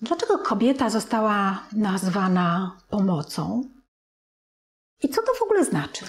Dlaczego kobieta została nazwana pomocą? I co to w ogóle znaczy?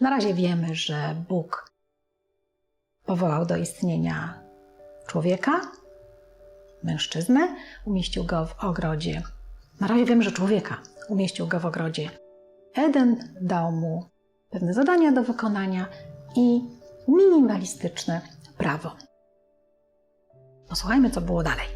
Na razie wiemy, że Bóg powołał do istnienia człowieka, mężczyznę, umieścił go w ogrodzie. Na razie wiemy, że człowieka umieścił go w ogrodzie. Eden dał mu pewne zadania do wykonania i minimalistyczne prawo. Posłuchajmy, co było dalej.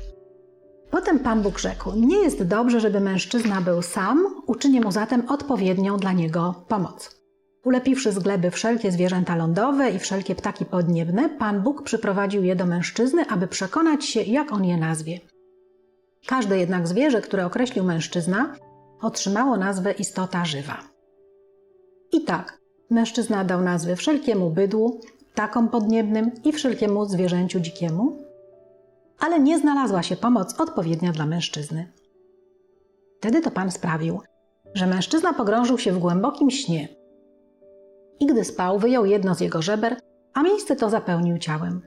Potem Pan Bóg rzekł: Nie jest dobrze, żeby mężczyzna był sam, uczynię mu zatem odpowiednią dla niego pomoc. Ulepiwszy z gleby wszelkie zwierzęta lądowe i wszelkie ptaki podniebne, Pan Bóg przyprowadził je do mężczyzny, aby przekonać się, jak on je nazwie. Każde jednak zwierzę, które określił mężczyzna, otrzymało nazwę istota żywa. I tak, mężczyzna dał nazwy wszelkiemu bydłu, ptakom podniebnym i wszelkiemu zwierzęciu dzikiemu, ale nie znalazła się pomoc odpowiednia dla mężczyzny. Wtedy to Pan sprawił, że mężczyzna pogrążył się w głębokim śnie – i gdy spał, wyjął jedno z jego żeber, a miejsce to zapełnił ciałem.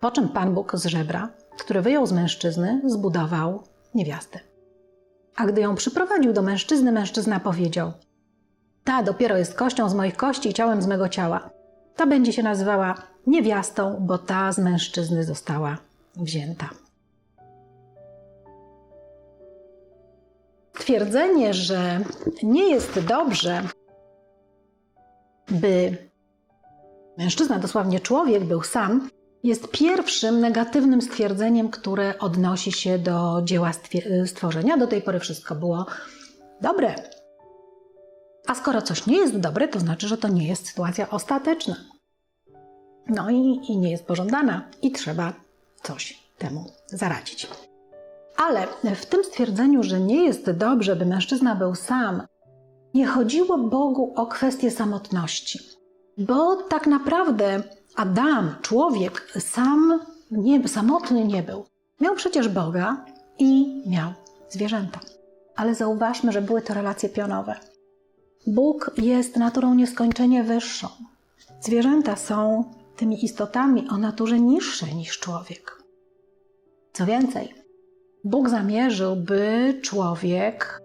Po czym Pan Bóg z żebra, które wyjął z mężczyzny, zbudował niewiastę. A gdy ją przyprowadził do mężczyzny, mężczyzna powiedział: Ta dopiero jest kością z moich kości i ciałem z mego ciała. Ta będzie się nazywała niewiastą, bo ta z mężczyzny została wzięta. Twierdzenie, że nie jest dobrze, by mężczyzna, dosłownie człowiek, był sam, jest pierwszym negatywnym stwierdzeniem, które odnosi się do dzieła stworzenia. Do tej pory wszystko było dobre. A skoro coś nie jest dobre, to znaczy, że to nie jest sytuacja ostateczna. No i, i nie jest pożądana, i trzeba coś temu zaradzić. Ale w tym stwierdzeniu, że nie jest dobrze, by mężczyzna był sam, nie chodziło Bogu o kwestię samotności, bo tak naprawdę Adam, człowiek, sam nie, samotny nie był. Miał przecież Boga i miał zwierzęta. Ale zauważmy, że były to relacje pionowe. Bóg jest naturą nieskończenie wyższą. Zwierzęta są tymi istotami o naturze niższej niż człowiek. Co więcej, Bóg zamierzył, by człowiek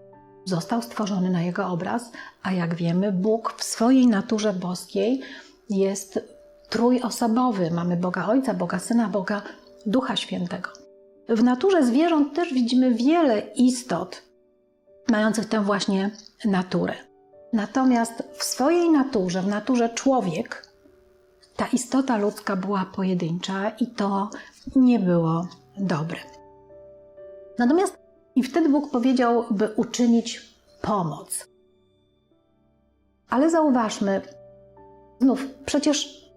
został stworzony na jego obraz, a jak wiemy, Bóg w swojej naturze boskiej jest trójosobowy. Mamy Boga Ojca, Boga Syna, Boga Ducha Świętego. W naturze zwierząt też widzimy wiele istot mających tę właśnie naturę. Natomiast w swojej naturze, w naturze człowiek, ta istota ludzka była pojedyncza i to nie było dobre. Natomiast i wtedy Bóg powiedział, by uczynić pomoc. Ale zauważmy, znów, przecież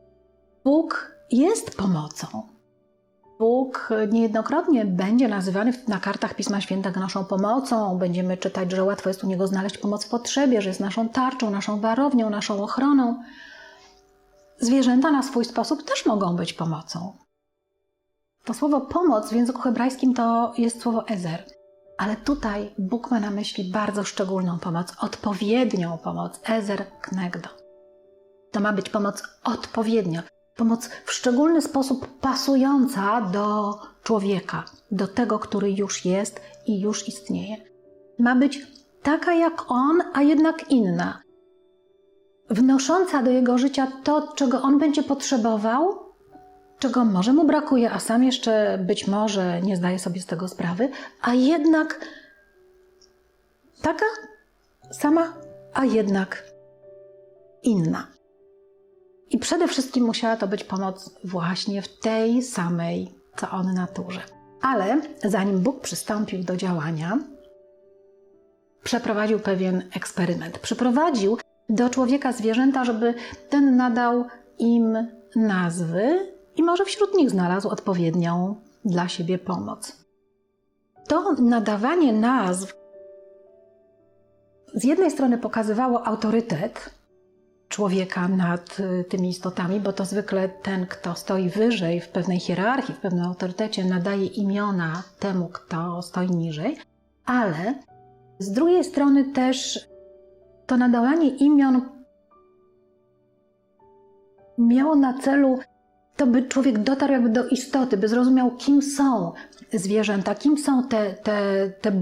Bóg jest pomocą. Bóg niejednokrotnie będzie nazywany na kartach Pisma Świętego naszą pomocą. Będziemy czytać, że łatwo jest u Niego znaleźć pomoc w potrzebie, że jest naszą tarczą, naszą warownią, naszą ochroną. Zwierzęta na swój sposób też mogą być pomocą. To słowo pomoc w języku hebrajskim to jest słowo ezer. Ale tutaj Bóg ma na myśli bardzo szczególną pomoc, odpowiednią pomoc, ezer knegdo. To ma być pomoc odpowiednio, pomoc w szczególny sposób pasująca do człowieka, do tego, który już jest i już istnieje. Ma być taka jak on, a jednak inna, wnosząca do jego życia to, czego on będzie potrzebował, czego może mu brakuje, a sam jeszcze być może nie zdaje sobie z tego sprawy, a jednak taka sama, a jednak inna. I przede wszystkim musiała to być pomoc właśnie w tej samej, co on naturze. Ale zanim Bóg przystąpił do działania, przeprowadził pewien eksperyment. Przyprowadził do człowieka zwierzęta, żeby ten nadał im nazwy i może wśród nich znalazł odpowiednią dla siebie pomoc. To nadawanie nazw z jednej strony pokazywało autorytet człowieka nad y, tymi istotami, bo to zwykle ten, kto stoi wyżej w pewnej hierarchii, w pewnym autorytecie, nadaje imiona temu, kto stoi niżej, ale z drugiej strony też to nadawanie imion miało na celu to, by człowiek dotarł jakby do istoty, by zrozumiał, kim są zwierzęta, kim są te, te, te,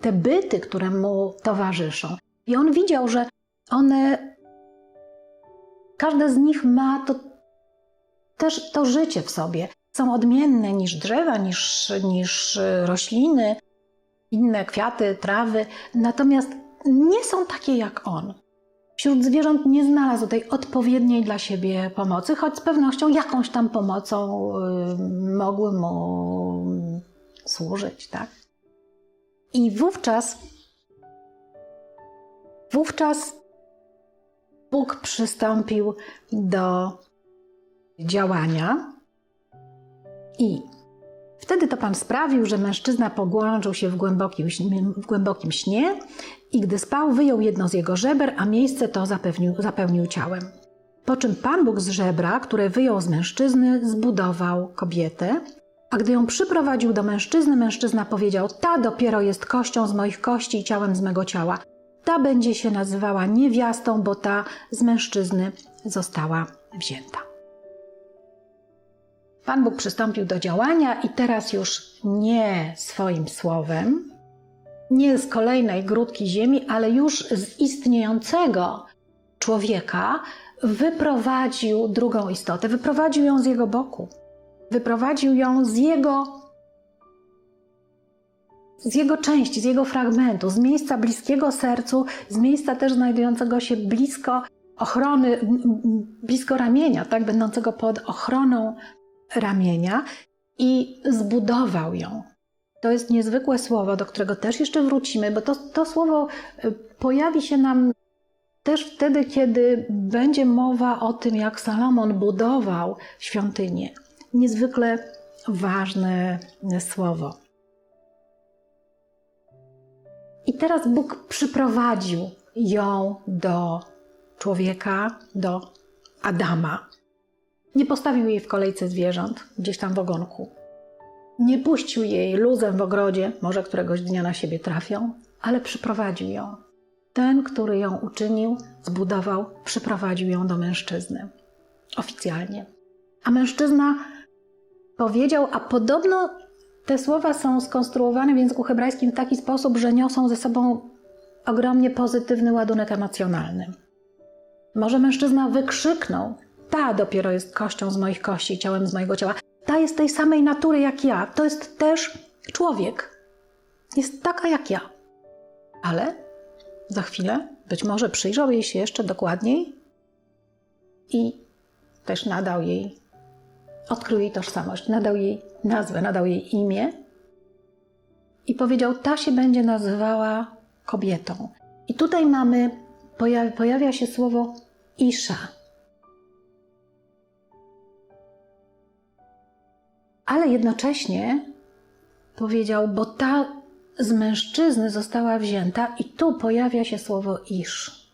te byty, które mu towarzyszą. I on widział, że one, każde z nich ma to, też to życie w sobie. Są odmienne niż drzewa, niż, niż rośliny, inne kwiaty, trawy, natomiast nie są takie jak on. Wśród zwierząt nie znalazł tej odpowiedniej dla siebie pomocy, choć z pewnością jakąś tam pomocą y, mogły mu służyć, tak? I wówczas, wówczas Bóg przystąpił do działania i wtedy to Pan sprawił, że mężczyzna pogłężył się w głębokim, w głębokim śnie i gdy spał, wyjął jedno z jego żeber, a miejsce to zapełnił, zapełnił ciałem. Po czym Pan Bóg z żebra, które wyjął z mężczyzny, zbudował kobietę, a gdy ją przyprowadził do mężczyzny, mężczyzna powiedział: Ta dopiero jest kością z moich kości i ciałem z mego ciała. Ta będzie się nazywała niewiastą, bo ta z mężczyzny została wzięta. Pan Bóg przystąpił do działania i teraz już nie swoim słowem, nie z kolejnej grudki ziemi, ale już z istniejącego człowieka wyprowadził drugą istotę, wyprowadził ją z jego boku, wyprowadził ją z jego z jego części, z jego fragmentu, z miejsca bliskiego sercu, z miejsca też znajdującego się blisko ochrony, blisko ramienia, tak, będącego pod ochroną ramienia i zbudował ją. To jest niezwykłe słowo, do którego też jeszcze wrócimy, bo to, to słowo y, pojawi się nam też wtedy, kiedy będzie mowa o tym, jak Salomon budował świątynię. Niezwykle ważne słowo. I teraz Bóg przyprowadził ją do człowieka, do Adama. Nie postawił jej w kolejce zwierząt, gdzieś tam w ogonku. Nie puścił jej luzem w ogrodzie, może któregoś dnia na siebie trafią, ale przyprowadził ją. Ten, który ją uczynił, zbudował, przyprowadził ją do mężczyzny. Oficjalnie. A mężczyzna powiedział, a podobno te słowa są skonstruowane w języku hebrajskim w taki sposób, że niosą ze sobą ogromnie pozytywny ładunek emocjonalny. Może mężczyzna wykrzyknął: Ta dopiero jest kością z moich kości ciałem z mojego ciała. Ta jest tej samej natury jak ja. To jest też człowiek. Jest taka jak ja. Ale za chwilę być może przyjrzał jej się jeszcze dokładniej i też nadał jej, odkrył jej tożsamość, nadał jej nazwę, nadał jej imię i powiedział: Ta się będzie nazywała kobietą. I tutaj mamy, pojawia, pojawia się słowo Isza. Ale jednocześnie powiedział, bo ta z mężczyzny została wzięta, i tu pojawia się słowo Isz.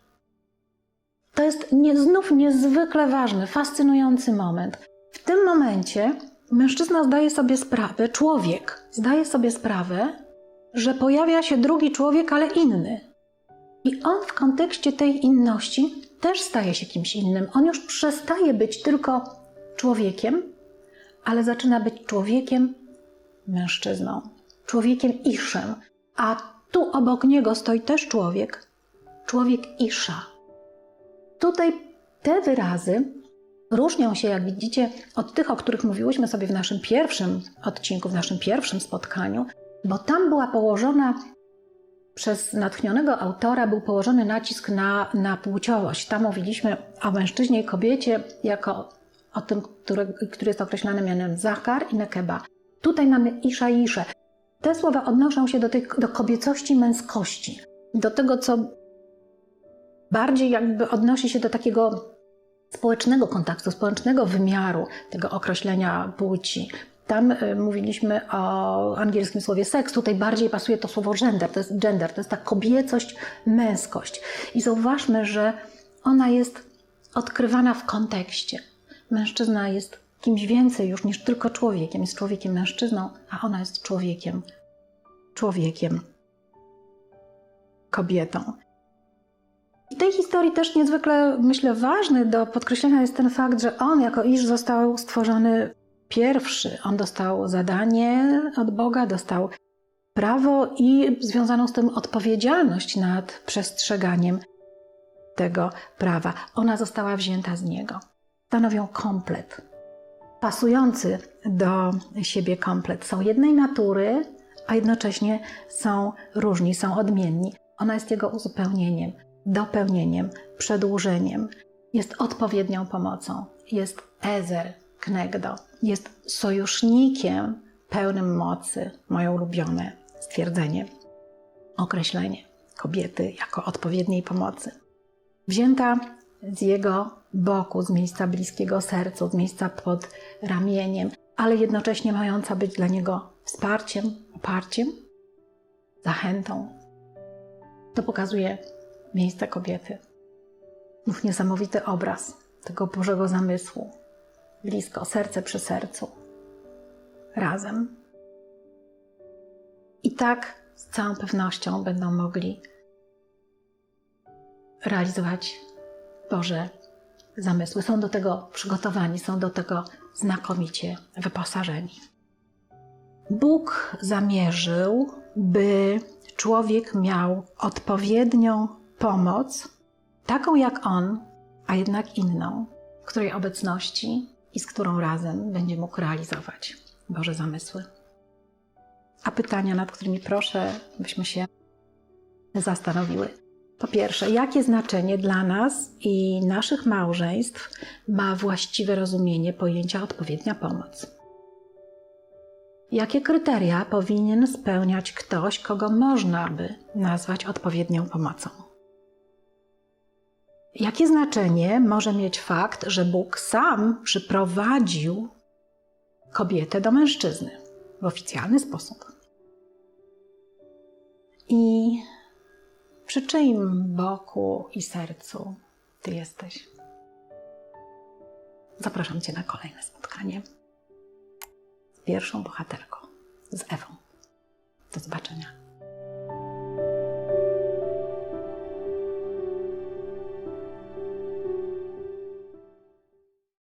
To jest nie, znów niezwykle ważny, fascynujący moment. W tym momencie mężczyzna zdaje sobie sprawę, człowiek zdaje sobie sprawę, że pojawia się drugi człowiek, ale inny. I on w kontekście tej inności też staje się kimś innym. On już przestaje być tylko człowiekiem, ale zaczyna być człowiekiem, mężczyzną, człowiekiem Iszem. A tu obok niego stoi też człowiek, człowiek Isza. Tutaj te wyrazy różnią się, jak widzicie, od tych, o których mówiłyśmy sobie w naszym pierwszym odcinku, w naszym pierwszym spotkaniu, bo tam była położona przez natchnionego autora był położony nacisk na, na płciowość. Tam mówiliśmy o mężczyźnie i kobiecie jako o tym, który, który jest określany mianem Zachar i Nekeba. Tutaj mamy Isza i Isze. Te słowa odnoszą się do, tej, do kobiecości męskości, do tego, co bardziej jakby odnosi się do takiego społecznego kontaktu, społecznego wymiaru tego określenia płci. Tam y, mówiliśmy o angielskim słowie seks, tutaj bardziej pasuje to słowo gender, to jest gender, to jest ta kobiecość, męskość. I zauważmy, że ona jest odkrywana w kontekście. Mężczyzna jest kimś więcej już niż tylko człowiekiem. Jest człowiekiem mężczyzną, a ona jest człowiekiem. Człowiekiem. Kobietą. W tej historii też niezwykle, myślę, ważny do podkreślenia jest ten fakt, że on jako Iż został stworzony pierwszy. On dostał zadanie od Boga, dostał prawo i związaną z tym odpowiedzialność nad przestrzeganiem tego prawa. Ona została wzięta z niego. Stanowią komplet, pasujący do siebie komplet. Są jednej natury, a jednocześnie są różni, są odmienni. Ona jest jego uzupełnieniem, dopełnieniem, przedłużeniem. Jest odpowiednią pomocą. Jest ezer, knegdo. Jest sojusznikiem pełnym mocy, moje ulubione stwierdzenie, określenie kobiety jako odpowiedniej pomocy. Wzięta z jego boku, z miejsca bliskiego sercu, z miejsca pod ramieniem, ale jednocześnie mająca być dla niego wsparciem, oparciem, zachętą. To pokazuje miejsce kobiety. Ów niesamowity obraz tego Bożego zamysłu, blisko, serce przy sercu, razem. I tak z całą pewnością będą mogli realizować Boże zamysły. Są do tego przygotowani, są do tego znakomicie wyposażeni. Bóg zamierzył, by człowiek miał odpowiednią pomoc, taką jak on, a jednak inną, której obecności i z którą razem będzie mógł realizować Boże zamysły. A pytania, nad którymi proszę, byśmy się zastanowiły. Po pierwsze, jakie znaczenie dla nas i naszych małżeństw ma właściwe rozumienie pojęcia odpowiednia pomoc? Jakie kryteria powinien spełniać ktoś, kogo można by nazwać odpowiednią pomocą? Jakie znaczenie może mieć fakt, że Bóg sam przyprowadził kobietę do mężczyzny w oficjalny sposób? I przy czyim boku i sercu Ty jesteś? Zapraszam Cię na kolejne spotkanie z pierwszą bohaterką, z Ewą. Do zobaczenia.